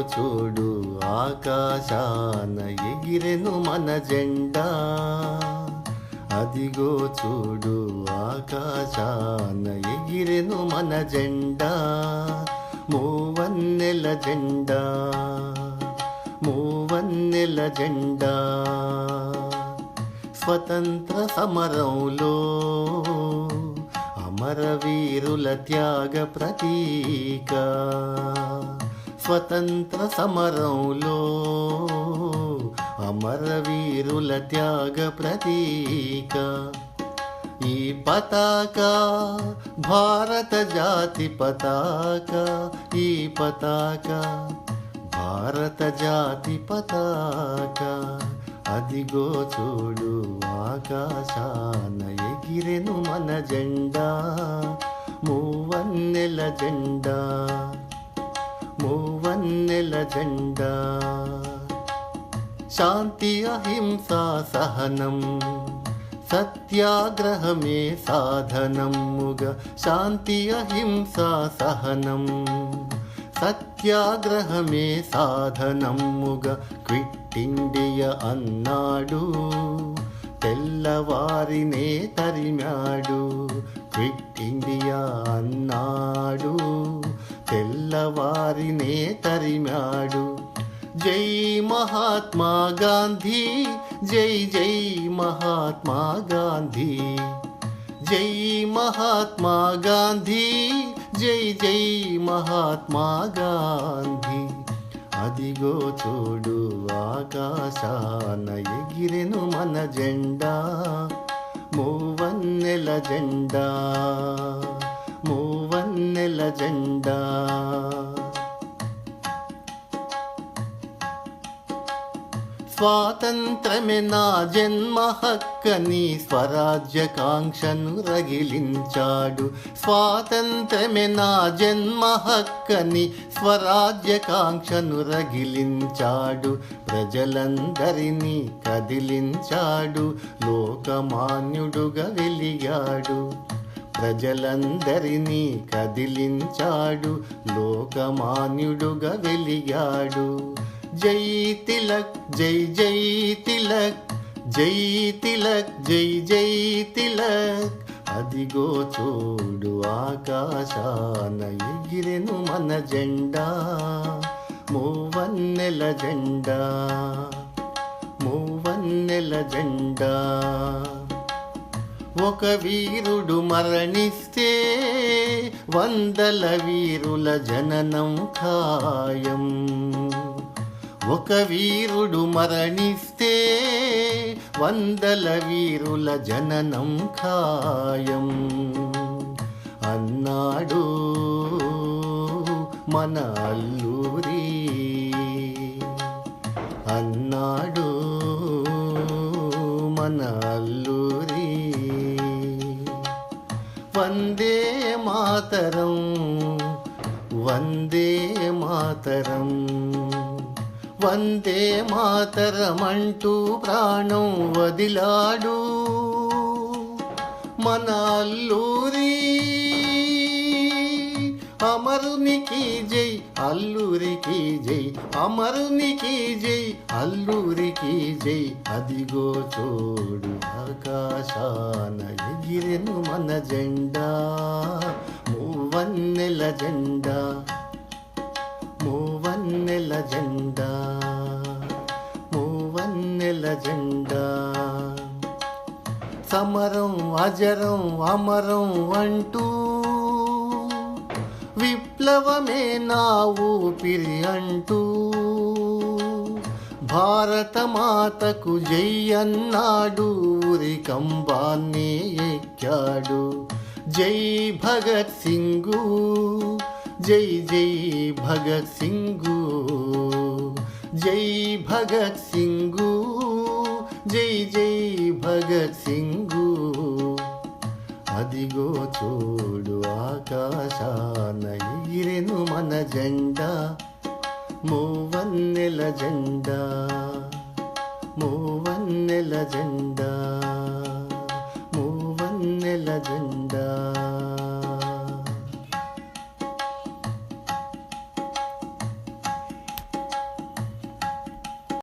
చూడు ఆకాశాన ఎగిరెను మన జెండా. అదిగో చూడు ఆకాశాన ఎగిరెను మన జెండా. మూవన్నెల జెండా మూవన్నెల జెండా. స్వతంత్ర సమరంలో అమరవీరుల త్యాగ ప్రతీక. స్వతంత్ర సమరంలో అమరవీరుల త్యాగ ప్రతీక. ఈ పతాక భారత జాతి పతాక. ఈ పతాక భారత జాతి పతాక. అదిగో చూడు ఆకాశాన ఎగిరెను మన జెండా మూవన్నెల జెండా. నెల జెండా. శాంతి అహింసా సహనం. సత్యాగ్రహమే సాధనముగా శాంతి అహింసా సహనం. సత్యాగ్రహమే సాధనముగా క్విట్ ఇండియా అన్నాడు. తెల్లవారినే తరిమాడు క్విట్ ఇండియా అన్నాడు. తెల్లవారినే తరిమాడు జై మహాత్మా గాంధీ జై జై మహాత్మా గాంధీ. జై మహాత్మా గాంధీ జై జై మహాత్మా గాంధీ. అదిగో చూడు ఆకాశాన ఎగిరెను మన జెండా మూవన్నెల జెండా మూవన్నెల జెండా. స్వాతంత్రమే నా జన్మ హక్కని స్వరాజ్యకాంక్షను రగిలించాడు. స్వాతంత్రమే నా జన్మ హక్కని స్వరాజ్యకాంక్షను రగిలించాడు. ప్రజలందరినీ కదిలించాడు లోకమాన్యుడుగా వెలిగాడు. ప్రజలందరినీ కదిలించాడు లోకమాన్యుడుగా వెలిగాడు. జై తిలక్ జై జై తిలక్ జై తిలక్ జై జై తిలక్. అదిగో చూడు ఆకాశాన ఎగిరెను మన జెండా మూవన్నెల జెండా మూవన్నెల జెండా. ఒక వీరుడు మరణిస్తే వందల వీరుల జననం ఖాయం. ఒక వీరుడు మరణిస్తే వందల వీరుల జననం ఖాయం. అన్నాడు మన అల్లూరి. అన్నాడు మన అల్లూరి. వందే మాతరం వందే మాతరం. వందే మాతరమంటూ ప్రాణం వదిలాడు. మన అల్లూరి అమరునికి జై అల్లూరికి జై అమరునికి జై అల్లూరికి జై. అదిగో చూడు ఆకాశాన ఎగిరెను మన జెండా మూవన్నెల జెండా. మూవన్నెల జెండా మూవన్నెల జెండా. సమరం అజరం అమరం అంటూ విప్లవమే నా ఊపిరి అంటూ భారత మాతకు జై అన్నాడు ఉరి కంబాన్ని ఎక్కాడు. జై భగత్ సింగు జై జై భగత్ సింగు. జై భగత్ సింగు. జై జై భగత్ సింగు. అదిగో చూడు ఆకాశాన ఎగిరెను మన జెండా. మూవన్నెల జెండా. మూవన్నెల జెండా. మూవన్నెల జెండా.